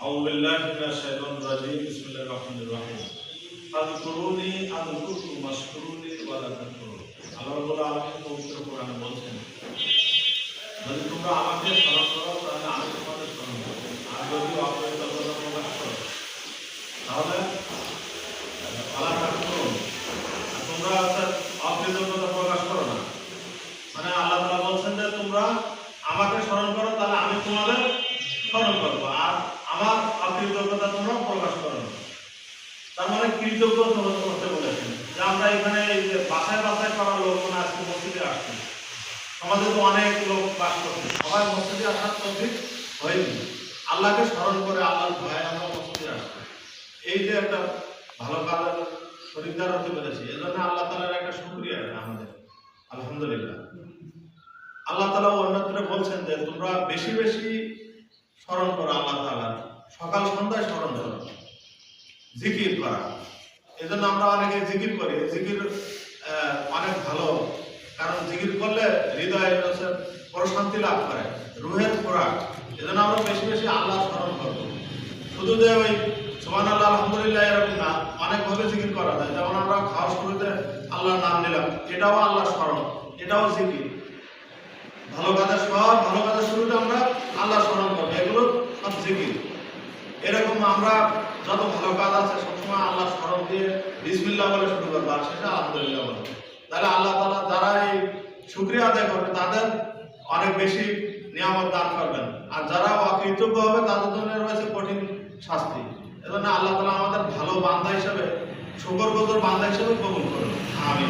أعوذ بالله من الشيطان الرجيم بسم الله الرحمن الرحيم اذكروني اذكركم واشكروني ولا تكفرون আল্লাহ রাব্বুল আলামিন পবিত্র কোরআনে বলছেন যদি তোমরা আমাকে স্মরণ করো তাহলে আমি তোমাদের স্মরণ করব আর যদি অকৃতজ্ঞতা প্রকাশ করো তাহলে আল্লাহ করুন আর তোমরা অর্থাৎ অকৃতজ্ঞতা প্রকাশ করো না মানে আল্লাহ তাআলা বলছেন যে তোমরা আমাকে স্মরণ করো তাহলে আমি তোমাদের স্মরণ করবো আর আমার অকৃতজ্ঞতা তোমরা প্রকাশ করো। তার মানে কৃতজ্ঞ করতে বলেছেন। যে আমরা এখানে এই যে বাসায় বাসায় করা লোক মানে আজকে মসজিদে আসছে। সমাজে তো অনেক লোক বাস করছে। সবাই মসজিদে আসার তৌফিক হয়নি। আল্লাহকে স্মরণ করে আল্লাহর ভয়ে আমরা মসজিদে আসছি। এই যে একটা ভালো কাজের শরীরদার হতে পেরেছি, এজন্য আল্লাহ তালার একটা শুক্রিয়া আমাদের। আলহামদুলিল্লাহ। আল্লাহ তালা অন্যত্র বলছেন যে তোমরা বেশি বেশি স্মরণ করো আল্লাহ তালা সকাল সন্ধ্যায় স্মরণ করো জিকির করা। এজন্য আমরা অনেকে জিকির করি। জিকির অনেক ভালো। কারণ জিকির করলে হৃদয় প্রশান্তি লাভ করে, রুহের খোরাক। এজন্য আমরা বেশি বেশি আল্লাহ স্মরণ করব। শুধু যে ওই সোমান আল্লাহ আলহামদুলিল্লাহ এরকম না, অনেকভাবে জিকির করা যায়। যেমন আমরা খাওয়া শুরুতে আল্লাহর নাম নিলাম, এটাও আল্লাহ স্মরণ, এটাও জিকির। ভালো কাজের সব ভালো কাজের শুরুতে আমরা আল্লাহ স্মরণ করব। এগুলো সব জিকির। আমরা যত ভালো কাজ আছে সবসময় আল্লাহ স্মরণ দিয়ে বিসমিল্লাহ বলে শুরু করব, আর সেটা আলহামদুলিল্লাহ বলে। তাহলে আল্লাহ তালা যারা এই শুক্রিয়া আদায় করবে, তাদের অনেক বেশি নিয়ামত দান করবেন। আর যারা অকৃতজ্ঞ হবে, তাদের জন্য রয়েছে কঠিন শাস্তি। এজন্য আল্লাহ তালা আমাদের ভালো বান্ধা হিসেবে শুকর গজর বান্দা হিসেবে কবুল করুন। আমি